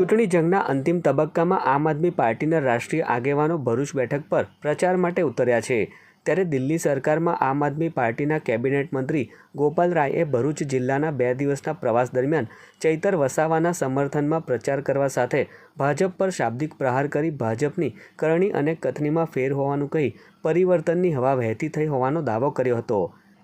ચૂંટણી જંગના અંતિમ તબક્કામાં આમ આદમી પાર્ટીના રાષ્ટ્રીય આગેવાનો ભરૂચ બેઠક પર પ્રચાર માટે ઉતર્યા છે. ત્યારે દિલ્હી સરકારમાં આમ આદમી પાર્ટીના કેબિનેટ મંત્રી ગોપાલ રાયે ભરૂચ જિલ્લાના બે દિવસના પ્રવાસ દરમિયાન ચૈતર વસાવાના સમર્થનમાં પ્રચાર કરવા સાથે ભાજપ પર શાબ્દિક પ્રહાર કરી ભાજપની કરણી અને કથનીમાં ફેર હોવાનું કહી પરિવર્તનની હવા વહેતી થઈ હોવાનો દાવો કર્યો હતો.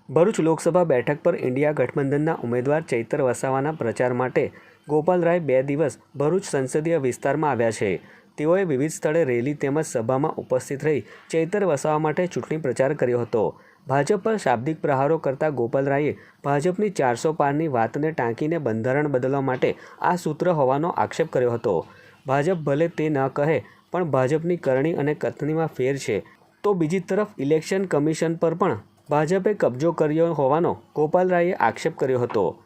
ભરૂચ લોકસભા બેઠક પર ઇન્ડિયા ગઠબંધનના ઉમેદવાર ચૈતર વસાવાના પ્રચાર માટે ગોપાલરાય બે દિવસ ભરૂચ સંસદીય વિસ્તારમાં આવ્યા છે. તેઓએ વિવિધ સ્થળે રેલી તેમજ સભામાં ઉપસ્થિત રહી ચૈતર વસાવા માટે ચૂંટણી પ્રચાર કર્યો હતો. ભાજપ પર શાબ્દિક પ્રહારો કરતા ગોપાલરાયે ભાજપની ચારસો પારની વાતને ટાંકીને બંધારણ બદલવા માટે આ સૂત્ર હોવાનો આક્ષેપ કર્યો હતો. ભાજપ ભલે તે ન કહે, પણ ભાજપની કરણી અને કથનીમાં ફેર છે. તો બીજી તરફ ઇલેક્શન કમિશન પર પણ ભાજપે કબજો કર્યો હોવાનો ગોપાલ રાયે આક્ષેપ કર્યો હતો.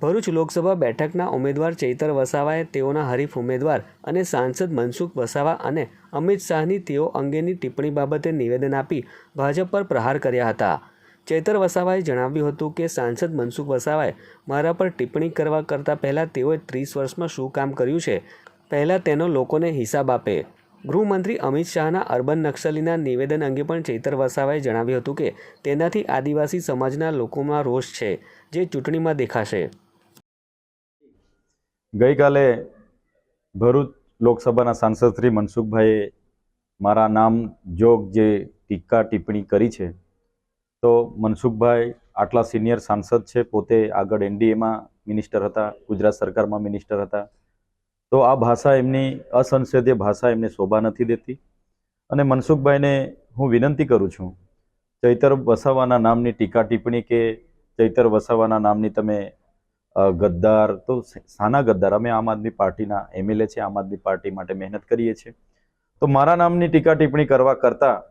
ભરૂચ લોકસભા બેઠકના ઉમેદવાર ચૈતર વસાવાએ તેઓના હરીફ ઉમેદવાર અને સાંસદ મનસુખ વસાવા અને અમિત શાહની તેઓ અંગેની ટિપ્પણી બાબતે નિવેદન આપી ભાજપ પર પ્રહાર કર્યા હતા. ચૈતર વસાવાએ જણાવ્યું હતું કે, સાંસદ મનસુખ વસાવાએ મારા પર ટિપ્પણી કરવા કરતાં પહેલાં તેઓએ ત્રીસ વર્ષમાં શું કામ કર્યું છે? પહેલાં તેનો લોકોને હિસાબ આપે. ગૃહમંત્રી અમિત શાહના અર્બન નક્સલીના નિવેદન અંગે પણ ચૈતર વસાવાએ જણાવ્યું હતું કે તેનાથી આદિવાસી સમાજના લોકોમાં રોષ છે, જે ચૂંટણીમાં દેખાશે. ગઈકાલે ભરૂચ લોકસભાના સાંસદ શ્રી મનસુખભાઈએ મારા નામ જોગ જે ટીકા ટિપ્પણી કરી છે, તો મનસુખભાઈ આટલા સિનિયર સાંસદ છે, પોતે આગળ એનડીએમાં મિનિસ્ટર હતા, ગુજરાત સરકારમાં મિનિસ્ટર હતા. તો આ ભાષા એમની અસંસદીય ભાષા એમને શોભા નથી દેતી. અને મનસુખભાઈને હું વિનંતી કરું છું, ચૈતર વસાવાના નામની ટીકા ટિપ્પણી કે ચૈતર વસાવાના નામની તમે ગદ્દાર, તો સાના ગદ્દાર, અમે આમ આદમી પાર્ટીના એમએલએ છે, આમ આદમી પાર્ટી માટે મહેનત કરીએ છીએ. તો મારા નામની ટીકા ટિપ્પણી કરવા કરતાં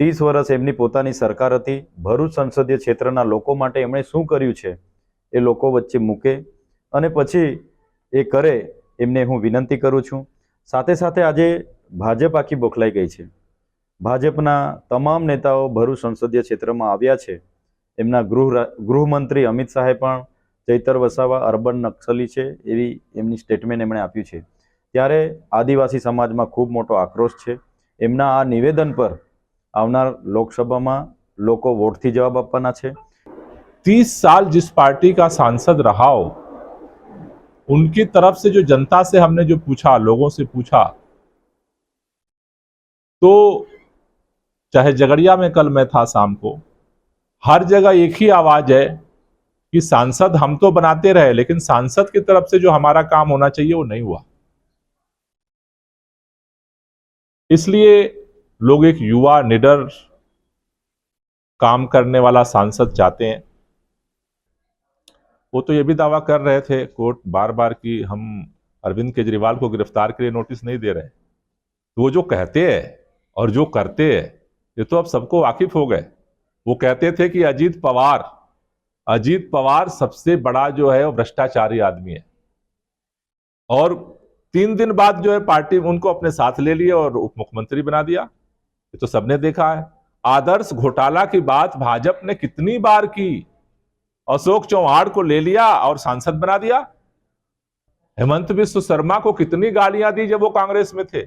ત્રીસ વર્ષ એમની પોતાની સરકાર હતી, ભરૂચ સંસદીય ક્ષેત્રના લોકો માટે એમણે શું કર્યું છે એ લોકો વચ્ચે મૂકે અને પછી એ કરે એમને હું વિનંતી કરું છું સાથે સાથે આજે ભાજપ આખી બોખલાઈ ગઈ છે ભાજપના તમામ નેતાઓ ભરૂચ સંસદીય ક્ષેત્રમાં આવ્યા છે એમના ગૃહ રા- ગૃહમંત્રી અમિત શાહે પણ ચૈતર વસાવા અર્બન નક્સલી છે એવી એમની સ્ટેટમેન્ટ એમણે આપ્યું છે ત્યારે આદિવાસી સમાજમાં ખૂબ મોટો આક્રોશ છે એમના આ નિવેદન પર આવનાર લોકસભામાં લોકો વોટથી જવાબ આપવાના છે तीस साल जिस पार्टी का सांसद रहा हो उनकी तरफ़ से जो जनता से हमने जो पूछा, लोगों से पूछा तो चाहे जगड़िया में कल मैं था शाम को, हर जगह एक ही आवाज़ है कि सांसद हम तो बनाते रहे, लेकिन सांसद की तरफ़ से जो हमारा काम होना चाहिए वो नहीं हुआ। इसलिए लोग एक युवा, निडर काम करने वाला सांसद चाहते हैं। वो तो ये भी दावा कर रहे थे, कोर्ट बार बार कि हम अरविंद केजरीवाल को गिरफ़्तार के लिए नोटिस नहीं दे रहे तो वो जो कहते हैं और जो करते हैं, ये तो अब सबको वाकिफ हो गए। वो कहते थे कि अजीत पवार अजीत पवार सबसे बड़ा जो है वो भ्रष्टाचारी आदमी है। और तीन दिन बाद जो है पार्टी उनको अपने साथ ले लिया और उप मुख्यमंत्री बना दिया। ये तो सबने देखा है। आदर्श घोटाला की बात भाजपा ने कितनी बार की? अशोक चौहान को ले लिया और सांसद बना दिया हेमंत विश्व शर्मा को कितनी गालियां दी जब वो कांग्रेस में थे